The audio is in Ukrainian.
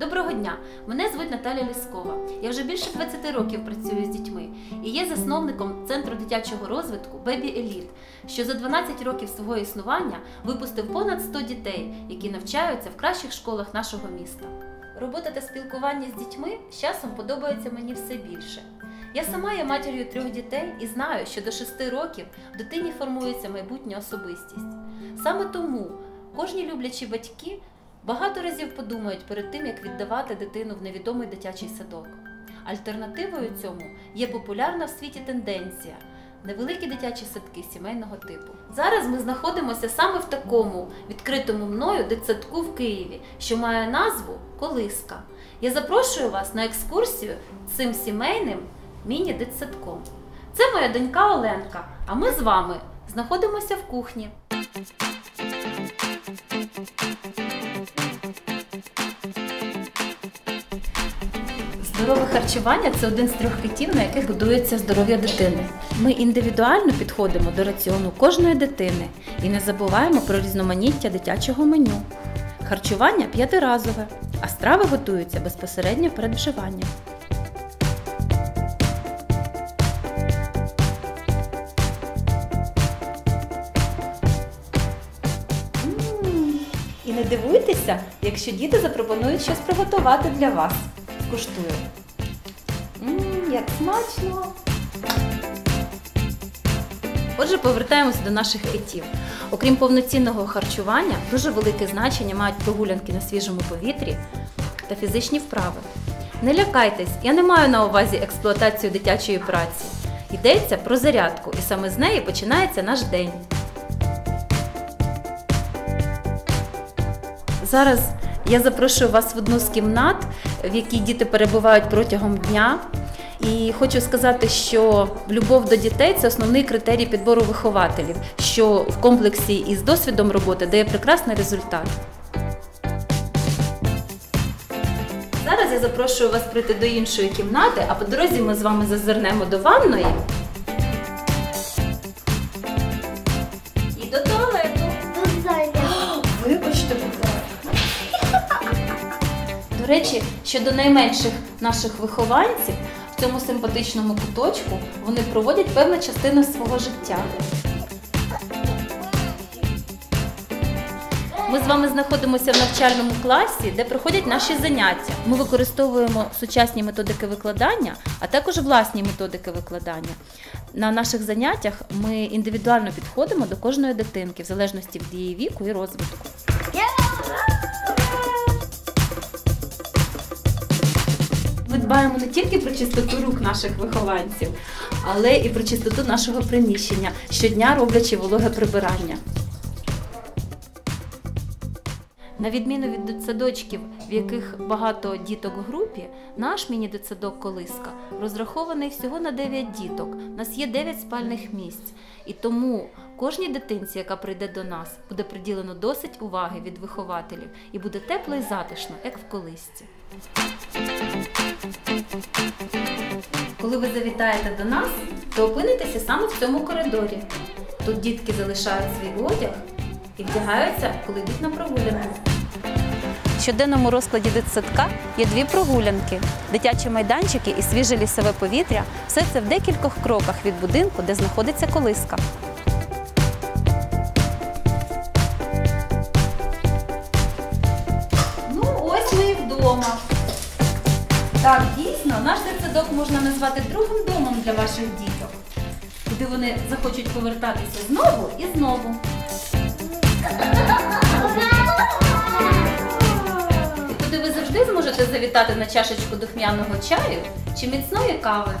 Доброго дня! Мене звуть Наталя Ліскова. Я вже більше 20 років працюю з дітьми і є засновником центру дитячого розвитку Baby Elite, що за 12 років свого існування випустив понад 100 дітей, які навчаються в кращих школах нашого міста. Робота та спілкування з дітьми з часом подобається мені все більше. Я сама є матір'ю трьох дітей і знаю, що до 6 років в дитині формується майбутня особистість. Саме тому кожні люблячі батьки багато разів подумають перед тим, як віддавати дитину в невідомий дитячий садок. Альтернативою цьому є популярна в світі тенденція невеликі дитячі садки сімейного типу. Зараз ми знаходимося саме в такому відкритому мною дитсадку в Києві, що має назву Колиска. Я запрошую вас на екскурсію цим сімейним міні-дитсадком. Це моя донька Оленка, а ми з вами знаходимося в кухні. Здорове харчування це один з трьох китів, на яких будується здоров'я дитини. Ми індивідуально підходимо до раціону кожної дитини і не забуваємо про різноманіття дитячого меню. Харчування п'ятиразове, а страви готуються безпосередньо перед вживанням. І не дивуйтеся, якщо діти запропонують щось приготувати для вас. Куштую. Мм, як смачно! Отже, повертаємося до наших китів. Окрім повноцінного харчування, дуже велике значення мають прогулянки на свіжому повітрі та фізичні вправи. Не лякайтесь, я не маю на увазі експлуатацію дитячої праці. Йдеться про зарядку, і саме з неї починається наш день. Зараз я запрошую вас в одну з кімнат, в якій діти перебувають протягом дня. І хочу сказати, що любов до дітей це основний критерій підбору вихователів, що в комплексі із досвідом роботи дає прекрасний результат. Зараз я запрошую вас прийти до іншої кімнати, а по дорозі ми з вами зазирнемо до ванної До речі, щодо найменших наших вихованців, в цьому симпатичному куточку вони проводять певну частину свого життя. Ми з вами знаходимося в навчальному класі, де проходять наші заняття. Ми використовуємо сучасні методики викладання, а також власні методики викладання. На наших заняттях ми індивідуально підходимо до кожної дитинки в залежності від її віку і розвитку. Дбаємо не тільки про чистоту рук наших вихованців, але і про чистоту нашого приміщення, щодня роблячи вологе прибирання. На відміну від дитсадочків, в яких багато діток в групі, наш міні-дитсадок Колиска розрахований всього на 9 діток. У нас є 9 спальних місць. І тому кожній дитинці, яка прийде до нас, буде приділено досить уваги від вихователів і буде тепло і затишно, як в колисці. Коли ви завітаєте до нас, то опинитеся саме в цьому коридорі. Тут дітки залишають свій одяг і вдягаються, коли йдуть на прогулянку. Щоденному розкладі дитсадка є дві прогулянки, дитячі майданчики і свіже лісове повітря. Все це в декількох кроках від будинку, де знаходиться колиска. Ну, ось ми і вдома. Так, дійсно, наш дитсадок можна назвати другим домом для ваших діток, куди вони захочуть повертатися знову і знову. Зможете завітати на чашечку духмяного чаю чи міцної кави.